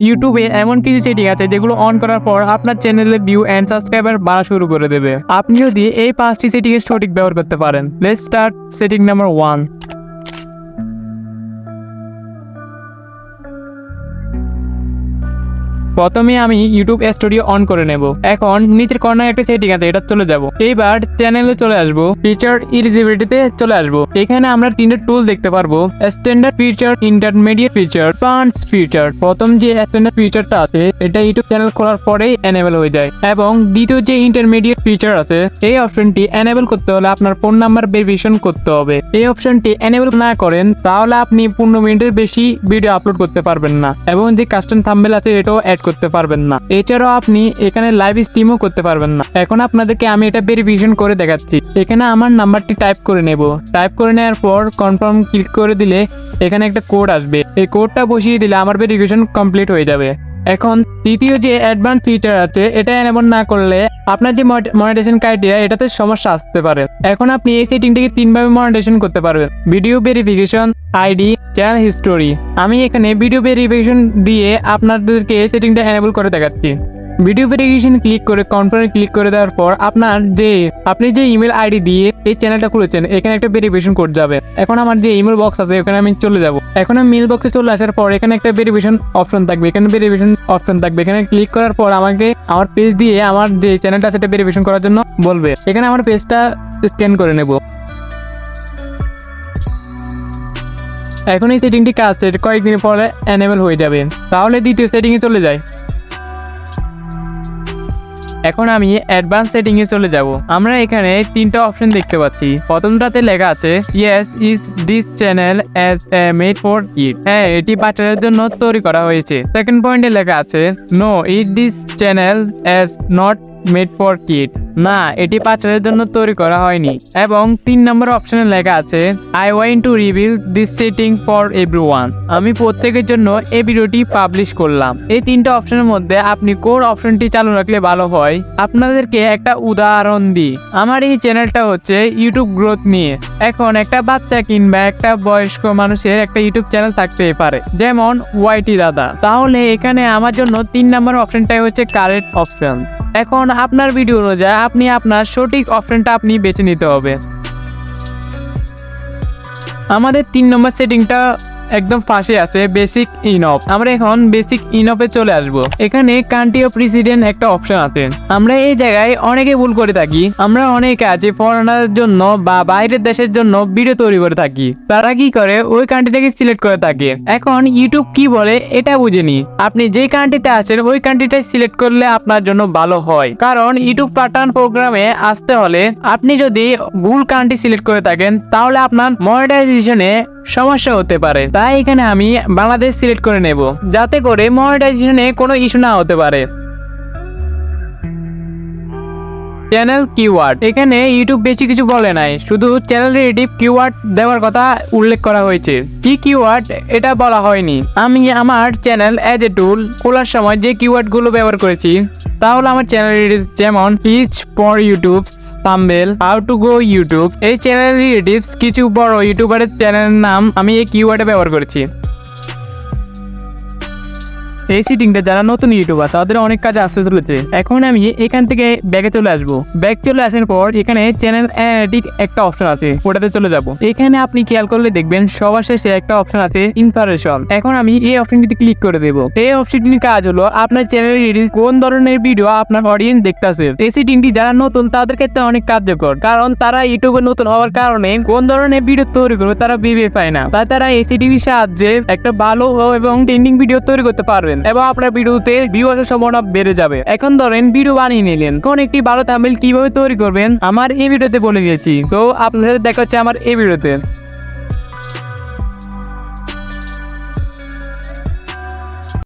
ইউটিউবে এমন কিছু সেটিং আছে যেগুলো অন করার পর আপনার চ্যানেলে ভিউ অ্যান্ড সাবস্ক্রাইবার বাড়া শুরু করে দেবে। আপনি যদি এই পাঁচটি সেটিং এর সঠিক ব্যবহার করতে পারেন। Let's start setting number one প্রথমে আমি ইউটিউব স্টুডিও অন করে নেব। এখন নিচের কর্নার একটা সেটিং আছে, এটা চলে যাব। এইবার চ্যানেলে চলে আসব ফিচার ইলিজিবিলিটিতে চলে আসব। এখানে আমরা তিনটে টুল দেখতে পারব স্ট্যান্ডার্ড ফিচার ইন্টারমিডিয়েট ফিচার পান্স ফিচার প্রথম যে স্ট্যান্ডার্ড ফিচারটা আছে, এটা ইউটিউব চ্যানেল খোলার পরেই এনেবল হয়ে যায়। এবং দ্বিতীয় যে ইন্টারমিডিয়েট ফিচার আছে, এই অপশনটি এনেবল করতে হলে আপনার ফোন নাম্বার ভেরিফিকেশন করতে হবে। এই অপশনটি এনেবল না করেন, তাহলে আপনি পনেরো মিনিটের বেশি ভিডিও আপলোড করতে পারবেন না। এবং যে কাস্টম থাম্বেল আছে, এটাও অ্যাড করতে পারবেন না। এছাড়াও আপনি এখানে লাইভ স্ট্রিমও করতে পারবেন না। এখন আপনাদেরকে আমি এটা ভেরিফিকেশন করে দেখাচ্ছি। এখানে আমার নাম্বারটি টাইপ করে নেব। টাইপ করে নেওয়ার পর কনফার্ম ক্লিক করে দিলে এখানে একটা কোড আসবে। এই কোডটা বসিয়ে দিলে আমার ভেরিফিকেশন কমপ্লিট হয়ে যাবে। এখন তৃতীয় যে অ্যাডভান্স ফিচার আছে, এটা এনেবল না করলে আপনার যে মনিটাইজেশন ক্রাইটেরিয়া এটাতে সমস্যা আসতে পারে। এখন আপনি এই সেটিংটিকে তিনভাবে মনিটাইজেশন করতে পারবেন। Video verification ID channel history আমি এখানে ভিডিও ভেরিফিকেশন দিয়ে আপনাদেরকে সেটিংটা এনেবল করে দেখাচ্ছি। ভিডিও ভেরিফিকেশন ক্লিক করে কনফার্মে ক্লিক করে দেওয়ার পর আপনার যে, আপনি যে ইমেল আইডি দিয়ে এই চ্যানেলটা খুলেছেন, এখানে একটা ভেরিফিকেশন কোড যাবে। এখন আমার যে ইমেল বক্স আছে, ওখানে আমি চলে যাব। এখন আমি মেল বক্সে চলে আসার পর এখানে একটা ভেরিফিকেশন অপশন থাকবে। এখানে ভেরিফিকেশন অপশন থাকবে। এখানে ক্লিক করার পর আমাকে আমার পেজ দিয়ে আমার যে চ্যানেলটা সেটা ভেরিফিকেশন করার জন্য বলবে। এখানে আমার পেজটা স্ক্যান করে নেব। এখন এই সেটিংটি কাজ কয়েকদিন পরে এনেবেল হয়ে যাবে। তাহলে দ্বিতীয় সেটিংয়ে চলে যায় এখন আমি অ্যাডভান্স সেটিং এ চলে যাব। আমরা এখানে তিনটা অপশন দেখতে পাচ্ছি। প্রথমটাতে লেখা আছে yes is this channel as made for kid হ্যাঁ এটি বাচ্চাদের জন্য তৈরি করা হয়েছে। সেকেন্ড পয়েন্টে লেখা আছে no it this channel as not made for kid না, এটি বাচ্চাদের জন্য তৈরি করা হয়নি। এবং তিন নম্বর অপশনে লেখা আছে I want to reveal this setting for every আমি প্রত্যেকের জন্য এই ভিডিওটি পাবলিশ করলাম। এই তিনটা অপশনের মধ্যে আপনি কোন অপশনটি চালু রাখলে ভালো হয় আপনাদেরকে একটা উদাহরণ দিই। আমার এই চ্যানেলটা হচ্ছে ইউটিউব গ্রোথ নিয়ে। এখন একটা বাচ্চা কিংবা একটা বয়স্ক মানুষের একটা ইউটিউব চ্যানেল থাকতেই পারে, যেমন ওয়াইটি দাদা। তাহলে এখানে আমার জন্য তিন নম্বর অপশনটাই হচ্ছে কারেন্ট অপশন। এখন আপনার ভিডিও অনুযায়ী আপনি আপনার সঠিক অপশনটা আপনি বেছে নিতে হবে। আমাদের তিন নম্বর সেটিংটা একদম পাশে আছে বেসিক ইনফ আমরা এখন বেসিক ইনফে চলে আসব। এখানে কান্ট্রি অফ প্রেসিডেন্ট একটা অপশন আছে। আমরা এই জায়গায় অনেকে ভুল করে থাকি। আমরা অনেকে আছে ফরেনার জন্য বা বাইরের দেশের জন্য ভিডিও তৈরি করে থাকি। তারা কি করে? ওই কান্ট্রিটাকে সিলেক্ট করে থাকে। এখন ইউটিউব কি বলে এটা বুঝেনি। আপনি যে কান্ট্রিতে আছেন, ওই কান্ট্রিটা সিলেক্ট করলে আপনার জন্য ভালো হয়। কারণ ইউটিউব পাঠান প্রোগ্রামে আসতে হলে আপনি যদি ভুল কান্ট্রি সিলেক্ট করে থাকেন, তাহলে আপনার মনিটাইজেশনে সমস্যা হতে পারে। তাই এখানে আমি বাংলাদেশ সিলেক্ট করে নেব, যাতে করে মনিটাইজেশনে কোনো ইস্যু না হতে পারে। চ্যানেল কিওয়ার্ড এখানে ইউটিউব বেশি কিছু বলে নাই, শুধু চ্যানেল রিলেটিভ কিওয়ার্ড দেওয়ার কথা উল্লেখ করা হয়েছে। কি কিওয়ার্ড এটা বলা হয়নি। আমি আমার চ্যানেল অ্যাজ এ টুল খোলার সময় যে কিওয়ার্ডগুলো ব্যবহার করেছি, তাহলে আমার চ্যানেল যেমন pitch for YouTube thumbnail how to go YouTube এই চ্যানেলের রিলেটিভস কিছু বড় ইউটিউবারের চ্যানেলের নাম, আমি এই কিওয়ার্ডে ব্যবহার করেছি। এই সিটিংটা যারা নতুন ইউটিউবার তাদের অনেক কাজে আসতে চলেছে এখন আমি এখান থেকে ব্যাগে চলে আসব। ব্যাগ চলে আসার পর এখানে চ্যানেল অ্যানালিটিক একটা অপশন আছে, ওটাতে চলে যাব। এখানে আপনি খেয়াল করলে দেখবেন সবার শেষে একটা অপশন আছে ইনফারেশন এখন আমি এই অপশনটিতে ক্লিক করে দেব। এই অপশনটির কাজ হলো, আপনার চ্যানেল রিলিজ কোন ধরনের ভিডিও আপনার অডিয়েন্স দেখতেছে? এই সিটিংটি যারা নতুন, তাদের ক্ষেত্রে অনেক কার্যকর। কারণ তারা ইউটিউবে নতুন হওয়ার কারণে কোন ধরনের ভিডিও তৈরি করবে তারা ভেবে পায় না। তাই তারা এই সিটিভির সাহায্যে একটা ভালো এবং ট্রেন্ডিং ভিডিও তৈরি করতে পারবেন। এবং আপনার ভিডিওতে ভিউ আসার সম্ভাবনা বেড়ে যাবে। এখন ধরেন ভিডিও বানিয়ে নিলেন। কোন একটি ভালো থাম্বনেল কীভাবে তৈরি করবেন? আমার এই ভিডিওতে বলে দিয়েছি। তো আপনাদের দেখা হচ্ছে আমার এই ভিডিওতে।